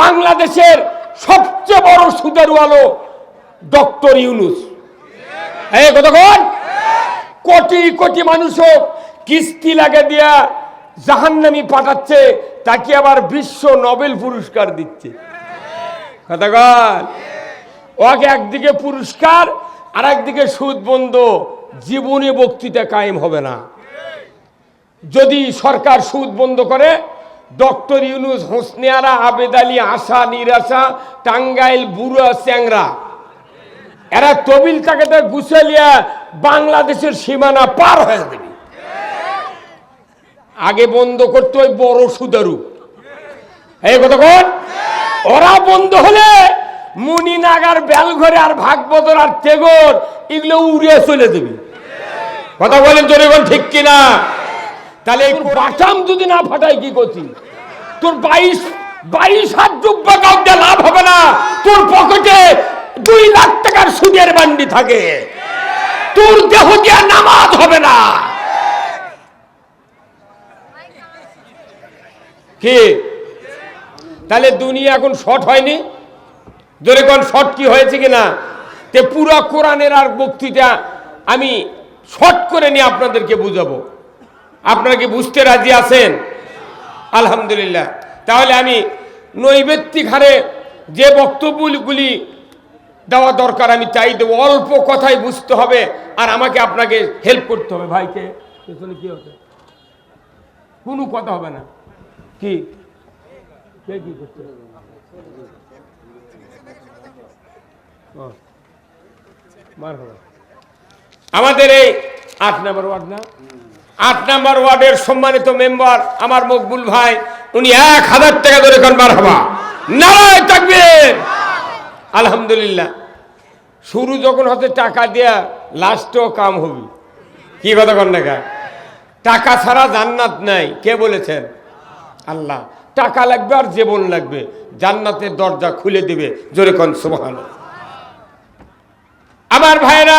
বাংলাদেশের সবচেয়ে বড় সুদের আলো ডক্টর ইউনুস। এই কতক্ষণ? কোটি কোটি মানুষও কিস্তি লাগে দিয়া জাহান্নামি পাঠাচ্ছে, তাকে আবার বিশ্ব নোবেল পুরস্কার দিচ্ছে। কতক্ষণ? ওকে একদিকে পুরস্কার আর একদিকে সুদ বন্ধ, জীবনে বক্তৃতা কায়েম হবে না। যদি সরকার সুদ বন্ধ করে ডক্টর ইউনুস, হোসনিয়ারা, আবেদ আলী, আশা, নিরাশা, টাঙ্গাইল, বুড়া চ্যাংরা এরা তবিল টাকাতে গুছালিয়া বাংলাদেশের সীমানা পার হয়ে দেবে আগে বন্ধ করতে ওই বড় সুদারু। ওরা বন্ধ হলে মুনি নাগার বেলঘরে আর ভাগবদর আর তেগর এগুলো উড়িয়ে চলে দেবে কথা বলেন জনগণ ঠিক কিনা? তাহলে বাটাম যদি না ফাটাই, কি করছি? তোর বাইশ বাইশ হাত ডুব্বা কাউকে লাভ হবে না। তোর পকেটে দুই লাখ টাকার সুদের বান্ডি থাকে। তোর দেহ দিয়া নামাজ হবে না। কি? তাহলে দুনিয়া এখন শর্ট হয়নি? জোরে কোন শর্ট কি হয়েছে কিনা? তে পুরো কোরআনের আর বক্তৃতা আমি শর্ট করে নিয়ে আপনাদেরকে বুঝাবো। আপনারা কি বুঝতে রাজি আছেন? আলহামদুলিল্লাহ। তাহলে আমি নৈবেত্তিক হারে যে বক্তব্যগুলি দেওয়া দরকার, আমি চাই দেবো। অল্প কথাই বুঝতে হবে আর আমাকে আপনাকে হেল্প করতে হবে। ভাইকে, পেছনে কি হচ্ছে? কোনো কথা হবে না। কি। আমাদের এই আট নম্বর ওয়ার্ড না? আট নম্বর ওয়ার্ডের সম্মানিত মেম্বার আমার মকবুল ভাই, উনি এক হাজার টাকা ধরে এখন বার হবা নারায় থাকবে আলহামদুলিল্লাহ। শুরু যখন হতে টাকা দেয়া, লাস্টও কাম হবে। কি কথা কন দেখা টাকা ছাড়া জান্নাত নাই। কে বলেছেন? আল্লাহ। টাকা লাগবে আর জীবন লাগবে। জান্নাতের দরজা খুলে দিবে। জোরে কন সুবহান আমার ভাইরা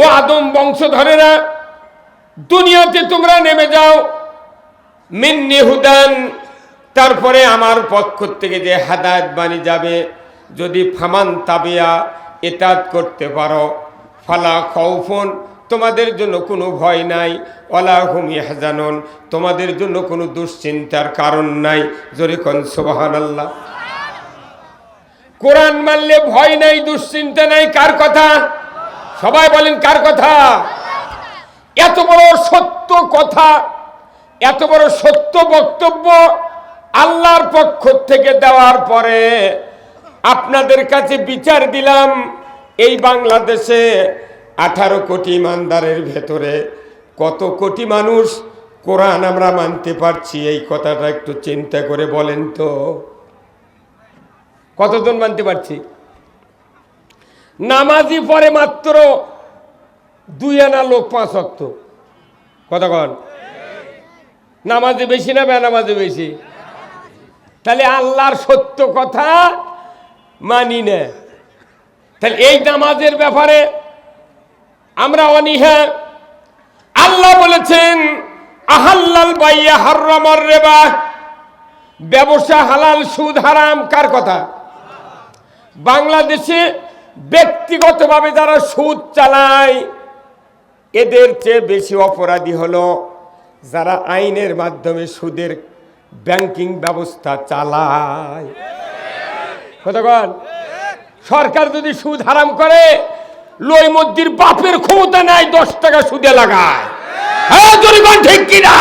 ও আদম বংশধরেরা, দুনিয়াতে তোমরা নেমে যাও। মিন্নি হুদান, তারপরে আমার পক্ষ থেকে যে হাদায়ত বাণী যাবে, যদি ফামান তাবিয়া এতাত করতে পারো, ফালা খৌফন তোমাদের জন্য কোনো ভয় নাই ওলা হুম ইহাজানন তোমাদের জন্য কোনো দুশ্চিন্তার কারণ নাই। জোরে কন সোবাহান আল্লাহ কোরআন মানলে ভয় নাই, দুশ্চিন্তা নাই, কার কথা? সবাই বলেন, কার কথা? এত বড় সত্য কথা, এত বড় সত্য বক্তব্য আল্লাহর পক্ষ থেকে দেওয়ার পরে আপনাদের কাছে বিচার দিলাম, এই বাংলাদেশে আঠারো কোটি ইমানদারের ভেতরে কত কোটি মানুষ কোরআন আমরা মানতে পারছি? এই কথাটা একটু চিন্তা করে বলেন তো। কতজন মানতে পারছি? নামাজি পরে মাত্র দুই আনা লোক পাঁচ অক্ত। কতক্ষণ নামাজে বেশি না বেনামাজে বেশি? তাহলে আল্লাহর সত্য কথা মানি না। তাহলে এই নামাজের ব্যাপারে আমরা অনীহা। আল্লাহ বলেছেন, আহাল্লাল বাইয়া হার্রামার রেবা। ব্যবসা হালাল, সুদ হারাম, কার কথা? বাংলাদেশে ব্যক্তিগতভাবে যারা সুদ চালায়, এদের চেয়ে বেশি অপরাধী হলো যারা আইনের মাধ্যমে সুদের ব্যাংকিং ব্যবস্থা চালায়। সরকার যদি সুদ হারাম করে লই মদ্দির বাপের ক্ষমতা নেয় দশ টাকা সুদে লাগায়। হ্যাঁ ঠিক কিনা?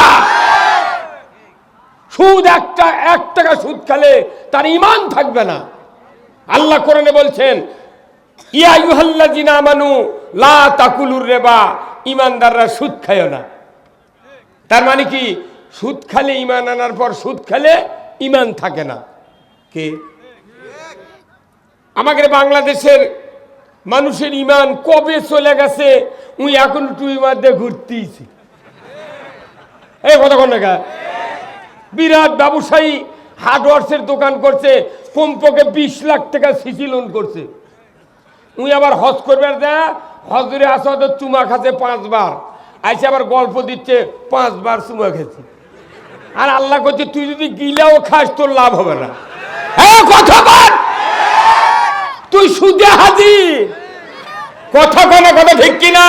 সুদ একটা, এক টাকা সুদ খেলে তার ইমান থাকবে না। আল্লাহ কোরআনে বলছেন ইয়া ইউহাল্লাযিনা আমানু, লা তাকুলুর রেবা। ইমানদাররা সুদ খায় না। তার মানে কি? সুদ খালে ইমান আনার পর সুদ খেলে ইমান থাকে না। কে? আমাদের বাংলাদেশের মানুষের ইমান কবে চলে গেছে? উই এখন টুই মধ্যে ঘুরতেইছি। এই কথা কোন দেখা বিরাট ব্যবসায়ী হার্ডওয়ার্সের দোকান করছে কমপক্ষে বিশ লাখ টাকা সিসি লোন করছে। উই আবার হজ করবার দেয় হজরে আসাদ চুমা খাচ্ছে পাঁচবার। আইসে আবার গল্প দিচ্ছে, পাঁচবার চুমা খেয়েছি। আর আল্লাহ করছে তুই যদি গিলাও খাস, তোর লাভ হবে না। হ্যাঁ কথা তুই সুদে হাজি। কথা কোনো কথা ঠিক কিনা?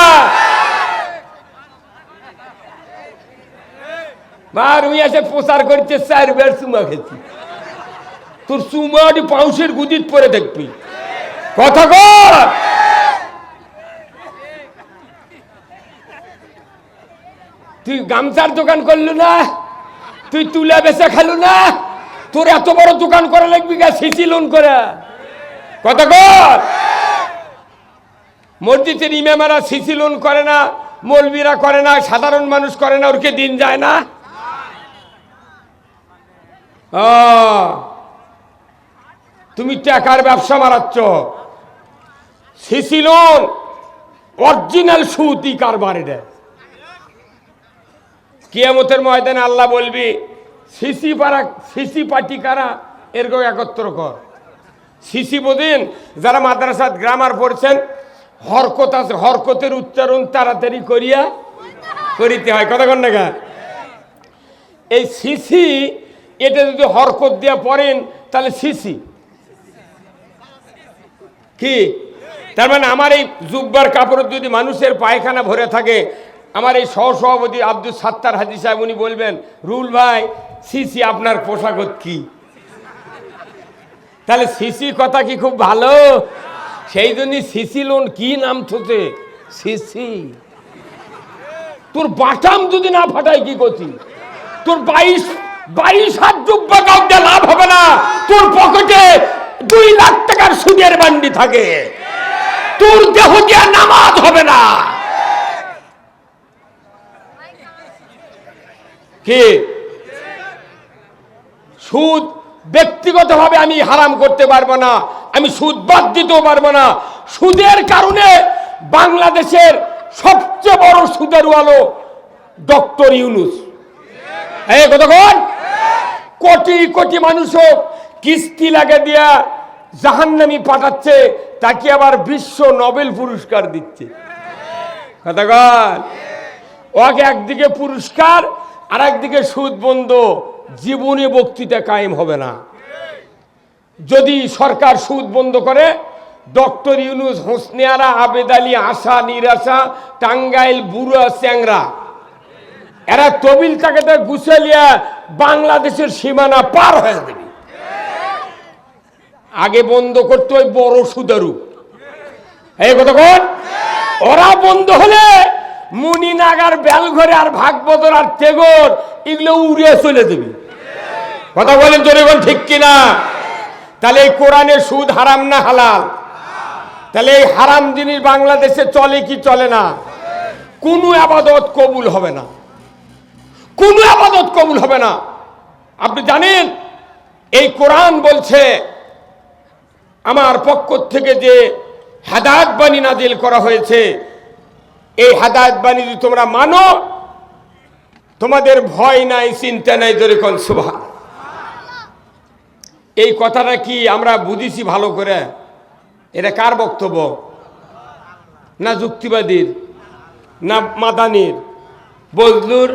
মা রুই এসে প্রচার করছে চারবার চুমা খেয়েছি। তোর চুমাটি পাউসের গুদিত পরে দেখবি। কথা কর। তুই গামছার দোকান করলু না? তুই তুলা বেচা খেলু না? তোর এত বড় দোকান করা লাগবি গা, সিসি লোন করে। কথা কর। মসজিদের ইমামেরা সিসি লোন করে না, মৌলবীরা করে না, সাধারণ মানুষ করে না, ওরকে দিন যায় না? তুমি টাকার ব্যবসা মারাচ্ছ। সিসি লোন, অরিজিনাল সুতি কারবার কিয়ামতের ময়দানে আল্লাহ বলবি, সিসি পাড়া, সিসি পার্টি কারা, এরকম একত্র কর। সিসি বোধেন যারা মাদ্রাসাত গ্রামার পড়ছেন, হরকত আছে, হরকতের উচ্চারণ তাড়াতাড়ি করিয়া করিতে হয়। কথা কন না এই সিসি, এটা যদি হরকত দিয়া পড়েন, তাহলে সিসি। কি? তার মানে আমার এই জুব্বার কাপড়ের যদি মানুষের পায়খানা ভরে থাকে, আমার এই সহসভাপতি আব্দুল সাত্তার হাজি সাহেব উনি বলবেন, রুল ভাই, সিসি আপনার পোশাকত কি? তাহলে সিসি কথা কি খুব ভালো? সেই জন্যই সিসি লোন কি নাম থতে? সিসি। তোর বাটাম যদি না ফাটাই কি করছি তোর বাইশ বাইশ হাত জুব্বা কাউকে লাভ হবে না। তোর পকেটে দুই লাখ টাকার সুদের বান্ডি থাকে। তোর দেহ দিয়া নামাজ হবে না। কি? সুদ ব্যক্তিগতভাবে আমি হারাম করতে পারব না, আমি সুদ বাদ দিতেও পারব না। সুদের কারণে বাংলাদেশের সবচেয়ে বড় সুদের হলো ডক্টর ইউনুস। কতক্ষণ কোটি কোটি মানুষও কিস্তি লাগে দিয়া জাহান্নামি পাঠাচ্ছে তাকে আবার বিশ্ব নোবেল পুরস্কার দিচ্ছে। কতক্ষণ ওকে একদিকে পুরস্কার আর একদিকে সুদ বন্ধ, জীবনে বক্তৃতা কায়েম হবে না। যদি সরকার সুদ বন্ধ করে, ডক্টর ইউনুস, হোসনিয়ারা, আবেদ আলী, আশা, নিরাশা, টাঙ্গাইল, বুড়া, চ্যাংরা, এরা তবিল টাকাতে গুছালিয়া বাংলাদেশের সীমানা পার হয়ে দেবে আগে বন্ধ করতে ওই বড় সুদারু। এই কতক্ষণ ওরা বন্ধ হলে মুনি নাগার বেলঘরে আর ভাগবতর আর তেগর এগুলো উড়ে চলে দেবে কথা বলেন জনগণ ঠিক কিনা? তাহলে এই কোরআনে সুদ হারাম না হালাল? তাহলে এই হারাম জিনিস বাংলাদেশে চলে কি চলে না? কোনো আবাদত কবুল হবে না। কোনো আবাদত কবুল হবে না। আপনি জানেন, এই কোরআন বলছে আমার পক্ষ থেকে যে হেদায়ত বাণী নাজিল করা হয়েছে, এই হেদায়ত বাণী যদি তোমরা মানো, তোমাদের ভয় নাই, চিন্তা নাই, জোরে কল সুভা এই কথাটা কি আমরা বুঝিছি ভালো করে? এটা কার বক্তব্য? না যুক্তিবাদীর? না মাদানির? বজলুর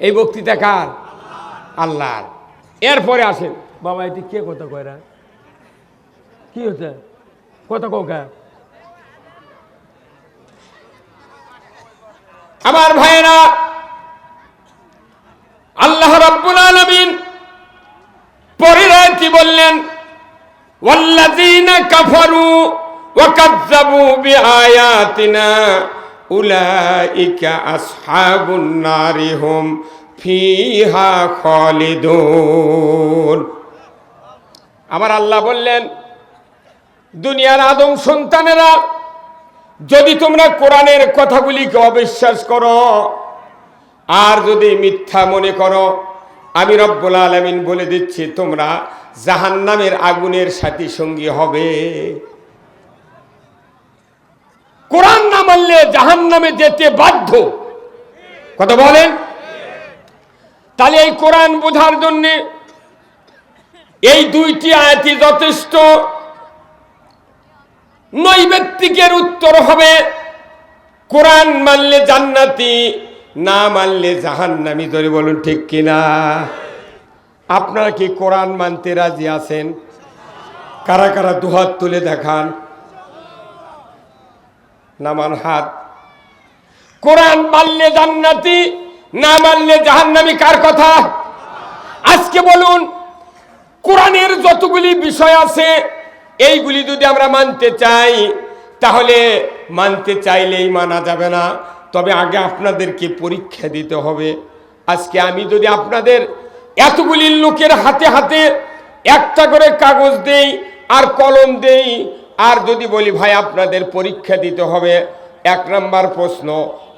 এই বক্তৃতা কার? আল্লাহর। এরপরে আসেন। বাবা, এটি কে কথা কয়রা কি হচ্ছে কথা কৌকা আমার ভাইয়েরা, আল্লাহ রাব্বুল আলামিন পরের কি বললেন? ওয়াল্লাযীনা কাফারু ওয়া কাযযাবু বিআয়াতিনা উলাইকা আসহাবুন নারি ফিহা খালিদুন। আমার আল্লাহ বললেন দুনিয়ার আদম সন্তানেরা, যদি তোমরা কোরআনের কথাগুলিকে অবিশ্বাস করো, আর যদি মিথ্যা মনে করো, আমি রব্বুল আলমিন বলে দিচ্ছি, তোমরা জাহান্নামের আগুনের সাথী সঙ্গী হবে। কোরআন না মানলে জাহান্নামে যেতে বাধ্য। কথা বলেন? তাহলে এই কোরআন বোঝার জন্যে এই দুইটি আয়াতি যথেষ্ট। নৈবেত্তিকের উত্তর হবে, কোরআন মানলে জান্নাতি, না মানলে জাহান্নামি। ধরে বলুন ঠিক কিনা? আপনারা কি কোরআন মানতে রাজি আছেন? কারা কারা দুহাত তুলে দেখান। নামান হাত। কোরআন মানলে জান্নাতি, না মানলে জাহান্নামি কার কথা? আজকে বলুন, কোরআনের যতগুলি বিষয় আছে এইগুলি যদি আমরা মানতে চাই, তাহলে মানতে চাইলেই মানা যাবে না। তবে আগে আপনাদেরকে পরীক্ষা দিতে হবে। আজকে আমি যদি আপনাদের এতগুলি লোকের হাতে হাতে একটা করে কাগজ দেই আর কলম দেই, আর যদি বলি, ভাই, আপনাদের পরীক্ষা দিতে হবে। এক নম্বর প্রশ্ন,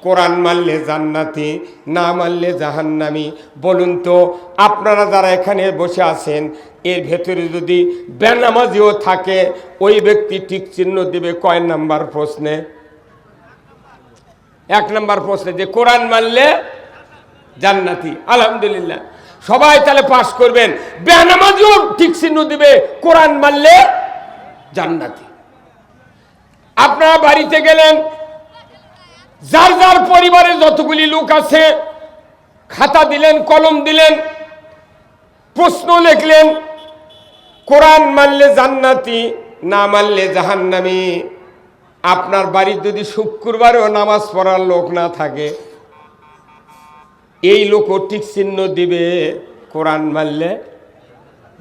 কোরআন মানলে জান্নাতি, না মানলে জাহান্নামি? বলুন তো, আপনারা যারা এখানে বসে আছেন, এর ভেতরে যদি বেনামাজিও থাকে, ওই ব্যক্তি ঠিক চিহ্ন দেবে কয় নাম্বার প্রশ্নে? এক নম্বর প্রশ্নে যে কোরআন মানলে জান্নাতি, আলহামদুলিল্লাহ। সবাই তাহলে পাশ করবেন। বেনামাজিও ঠিক চিহ্ন দিবে, কোরআন মানলে জান্নাতি। আপনারা বাড়িতে গেলেন যার যার পরিবারে যতগুলি লোক আছে, খাতা দিলেন, কলম দিলেন, প্রশ্ন লিখলেন, কোরআন মানলে জান্নাতি, না মানলে জাহান্নামি। আপনার বাড়ির যদি শুক্রবারেও নামাজ পড়ার লোক না থাকে, এই লোকও ঠিক চিহ্ন দিবে, কোরআন মানলে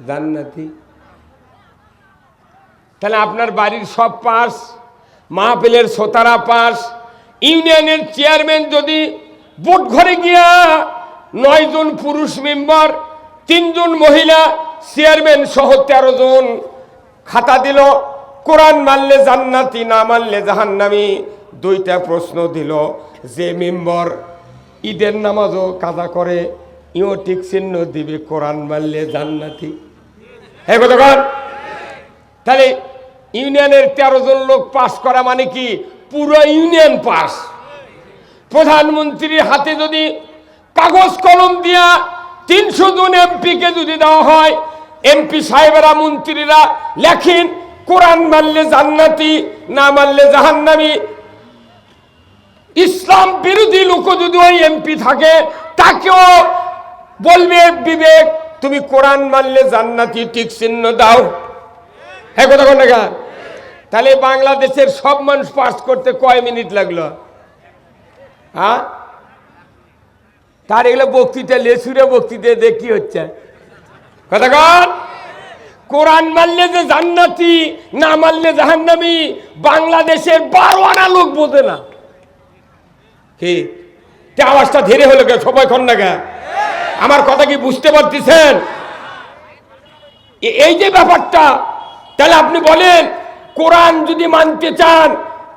জান্নাতি। তাহলে আপনার বাড়ির সব পাস মাহফিলের সোতারা পাস ইউনিয়নের চেয়ারম্যান যদি ভোট ঘরে গিয়া নয়জন পুরুষ মেম্বার, তিনজন মহিলা চেয়ারম্যান সহ তেরো জন খাতা দিল, কোরআন মানলে জান্নাতি, না মানলে জাহান্নামি, দুইটা প্রশ্ন দিল। যে মেম্বর ঈদের নামাজও কাজা করে, ইও ঠিক চিহ্ন দিবে, কোরআন মানলে জান্নাতি। হ্যাঁ তাহলে ইউনিয়নের তেরো জন লোক পাশ করা মানে কি? পুরো ইউনিয়ন পাস। প্রধানমন্ত্রীর হাতে যদি কাগজ কলম দিয়া তিনশো জন এমপিকে যদি দেওয়া হয়, এমপি সাহেবেরা, মন্ত্রীরা লেখেন, কোরআন মানলে জান্নাতি, না মানলে জাহান্নামি। ইসলাম বিরোধী লোক যদি ওই এমপি থাকে, তাকেও বলবে, বিবেক, তুমি কোরআন মানলে জান্নাতি, ঠিক চিহ্ন দাও। হ্যাঁ কথা টাকা তাহলে বাংলাদেশের সব মানুষ পাস করতে কয় মিনিট লাগল? হ্যাঁ? তার এগুলো বক্তৃতা, লেসুরে বক্তৃতা দিয়ে কি হচ্ছে? কথা কন। কোরআন মানলে যে জান্নাতি, না মানলে জাহান্নামি, বাংলাদেশের বারো আনা লোক বোঝে না। কি? আওয়াজটা ধীরে হলো কে? সবাই খন না আমার কথা কি বুঝতে পারতেছেন? এই যে ব্যাপারটা, তাহলে আপনি বলেন কোরআন যদি মানতে চান,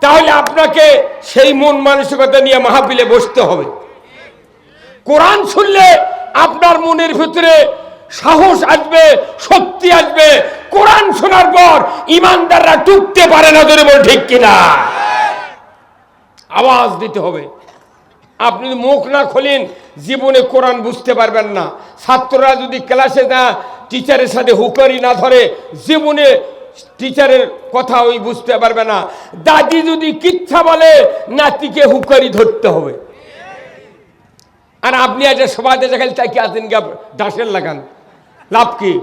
তাহলে আপনাকে সেই মন মানসিকতা নিয়ে মাহফিলে বসতে হবে। কোরআন শুনলে আপনার মনের ভিতরে সাহস আসবে, শক্তি আসবে। কোরআন শোনার পর ইমানদাররা টুকতে পারে না, ধরে বল ঠিক কিনা? আওয়াজ দিতে হবে। আপনি যদি মুখ না খোলেন, জীবনে কোরআন বুঝতে পারবেন না। ছাত্ররা যদি ক্লাসে না, টিচারের সাথে হুকারি না ধরে, জীবনে টিচারের কথা ওই বুঝতে পারবে না। দাদি যদি কিচ্ছা বলে, নাতিকে হুকারি ধরতে হবে। আর আপনি আজ সবাই দেখাল তাই কি আছেন গা দাসের লাগান। লাভ কি?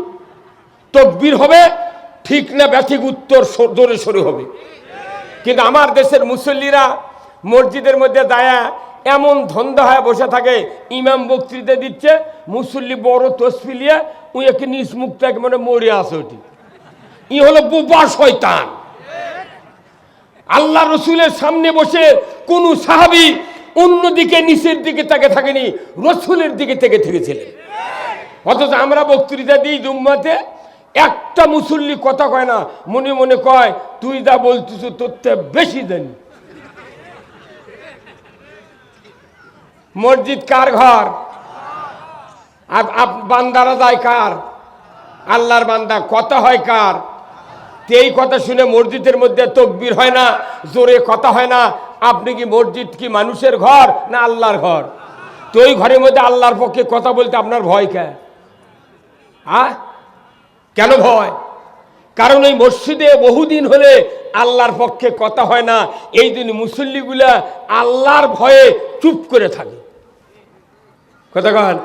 তকবির হবে, ঠিক না ব্যাঠিক উত্তর জোরে সরে হবে। কিন্তু আমার দেশের মুসল্লিরা মসজিদের মধ্যে দায়া, এমন ধন্দা হয়ে বসে থাকে, ইমাম বক্তৃতা দিচ্ছে, মুসল্লি বড় তসফি লিয়ে উই একে নিজ মুখ মানে মরে আসে ওটি। ই হলো বুবা শয়তান। আল্লাহ রসুলের সামনে বসে কোন সাহাবি অন্যদিকে, নিচের দিকে তাকে থাকেনি, রসুলের দিকে থেকে থেকেছিলেন। অথচ আমরা বক্তৃতা দিই জুম্মাতে একটা মুসল্লি কথা কয় না, মনে মনে কয়, তুই যা বলছিস তোর থেকে বেশি জানি। মসজিদ কার ঘর? বান্দারা যায় কার? আল্লাহর বান্দা, কথা হয় কার? এই কথা শুনে মসজিদের মধ্যে তকবির হয় না, জোরে কথা হয় না। আপনি কি মসজিদ কি মানুষের ঘর না আল্লাহর ঘর? তো ওই ঘরের মধ্যে আল্লাহর পক্ষে কথা বলতে আপনার ভয় কে? হ্যাঁ কেন ভয়? কারণ ওই মসজিদে বহুদিন হলে আল্লাহর পক্ষে কথা হয় না। এই দিন মুসল্লিগুলা আল্লাহর ভয়ে চুপ করে থাকে। কথা কন?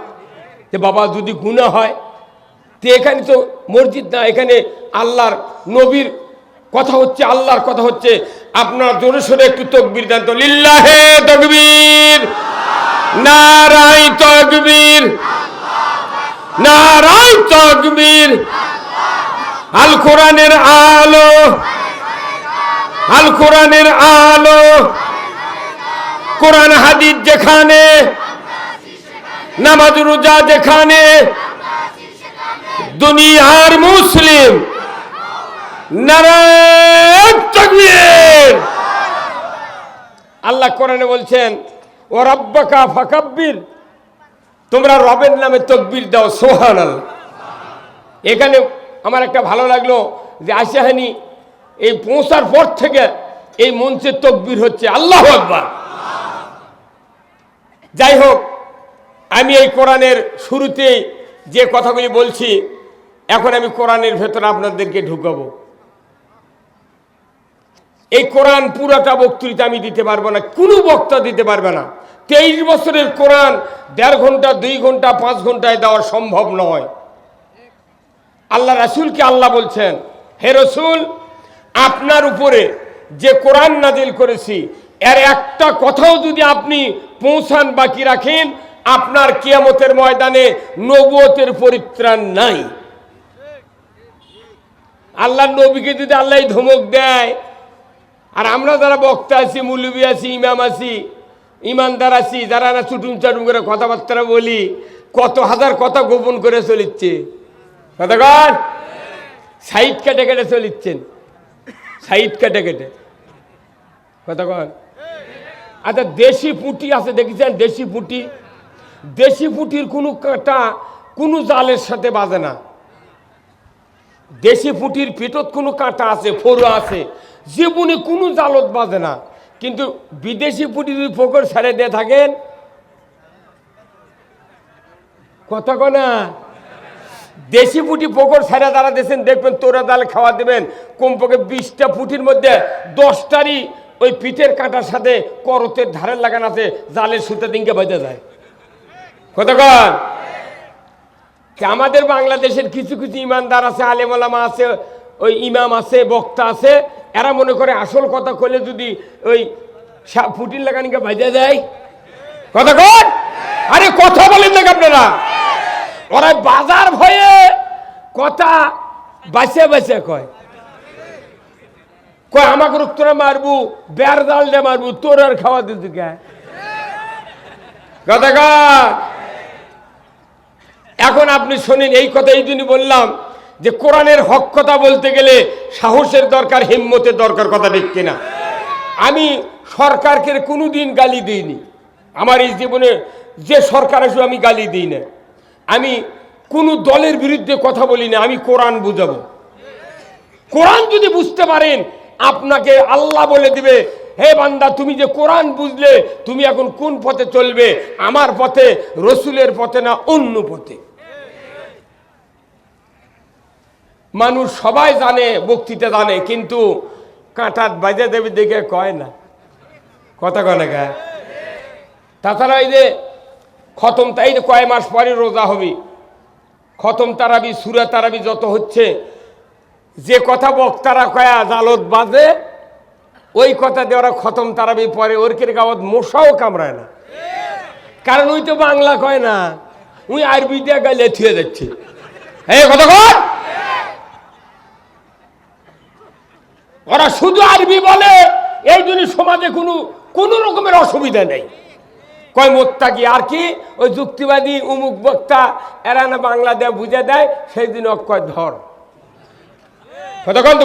যে বাবা যদি গুণা হয়, তো এখানে তো মসজিদ না, এখানে আল্লাহর নবীর কথা হচ্ছে, আল্লাহর কথা হচ্ছে, আপনার জোরে সোরে একটু তকবির দেন তো। লিল্লাহে তকবীর। নারাই তকবীর। নারাই তকবীর। আল কোরআনের আলো। আল কোরআনের আলো। কোরআন হাদিস যেখানে, নামাজ রোজা যেখানে, দুনিয়ার মুসলিম আল্লাহ কোরআনে বলছেন, ও রব্বাকা ফাকাব্বির। তোমরা রবের নামে তকবির দাও সোহান এখানে আমার একটা ভালো লাগল যে আশাহানি এই পৌঁছার পর থেকে এই মঞ্চের তকবির হচ্ছে আল্লাহ আকবার। যাই হোক, আমি এই কোরআনের শুরুতেই যে কথাগুলি বলছি, এখন আমি কোরআনের ভেতরে আপনাদেরকে ঢুকাবো। এই কোরআন পুরোটা বক্তৃতা আমি দিতে পারব না, কোনো বক্তা দিতে পারবে না। তেইশ বছরের কোরআন দেড় ঘণ্টা, দুই ঘণ্টা, পাঁচ ঘন্টায় দেওয়া সম্ভব নয়। আল্লাহ রাসুলকে আল্লাহ বলছেন? হে রসুল, আপনার উপরে যে কোরআন নাজিল করেছি, এর একটা কথাও যদি আপনি পৌঁছান বাকি রাখেন, আপনার কিয়ামতের ময়দানে নবুয়তের পরিত্রাণ নাই। আল্লাহ নবীকে যদি আল্লাহ ধমক দেয় আর আমরা যারা বক্তা আছি, মুলবি আছি, ইমাম আছি, ইমানদার আছি, যারা না চুটুম চাটুম করে কথাবার্তা বলি, কত হাজার কথা গোপন করে চলিচ্ছে। কতক্ষণ সাইড কেটে কেটে চলিচ্ছেন। সাইড কেটে কেটে। কতক্ষণ আচ্ছা দেশি পুঁটি আছে, দেখেছেন দেশি পুঁটি? দেশি পুঁটির কোনো কাঁটা কোনো জালের সাথে বাজে না। দেশি পুঁটির পেটত কোনো কাঁটা আছে ফরু আছে জীবনে কোনো জালত বাজে না। কিন্তু বিদেশি পুঁটি যদি পোকর ছেড়ে দিয়ে থাকেন। কথা কনা দেশি পুঁটি পোকর ছেড়ে দাঁড়া দিয়েছেন, দেখবেন তোরা দাল খাওয়া দেবেন। কমপক্ষে বিশটা পুঁটির মধ্যে দশটারই ওই পিঠের কাঁটার সাথে করতের ধারের লাগান আছে জালের সুতে দিনকে বেঁধে যায়। কতক্ষণ আমাদের বাংলাদেশের কিছু কিছু ইমানদার আছে, আলেমলামা আছে, ওই ইমাম আছে, বক্তা আছে। এরা মনে করে আসল কথা কইলে যদি ওই ফুটির লাগানিকে বাজে দেয়? কথা কর আরে কথা বলেন নাকি আপনারা? ওরা বাজার ভয়ে কথা বাঁচে বাঁচে কয়। কয়, আমাকে তোরা মারবু বের জাল দিয়ে মারবু, তোর আর খাওয়া দিতে কে? কথা এখন আপনি শোনেন, এই কথা এই জন্য বললাম যে কোরআনের হক কথা বলতে গেলে সাহসের দরকার, হিম্মতের দরকার কথা ঠিক কিনা? আমি সরকারকে কোনো দিন গালি দিইনি। আমার এই জীবনে যে সরকার আসবে আমি গালি দিই না। আমি কোনো দলের বিরুদ্ধে কথা বলি না, আমি কোরআন বুঝাবো। কোরআন যদি বুঝতে পারেন, আপনাকে আল্লাহ বলে দিবে, হে বান্দা, তুমি যে কোরআন বুঝলে, তুমি এখন কোন পথে চলবে? আমার পথে, রসুলের পথে না অন্য পথে? মানুষ সবাই জানে, বক্তৃতা জানে, কিন্তু কাঁটাত বাজে দেবে দেখে কয় না। কথা কয় না তাছাড়া এই যে খতম তাই কয় মাস পরে রোজা হবে, খতম তারাবি, সুরা তারাবি যত হচ্ছে, যে কথা বক্তারা কয়া, জালত বাজে, ওই কথা দিয়ে ওরা খতম তারাবি পরে ওর ওরকের গাওয়াত মশাও কামড়ায় না। কারণ ওই তো বাংলা কয় না আরবি দিয়ে গাইলে থুয়ে যাচ্ছে। এই কথা কর ওরা শুধু আরবি বলে, এই জন্য সমাজে কোনো কোনো রকমের অসুবিধা নেই। কয় মোত্তা কি আর কি? ওই যুক্তিবাদী উমুক বক্তা, এরা না বাংলা দেয় বুঝে দেয়, সেই দিন অক্ষয় ধর। কতক্ষণ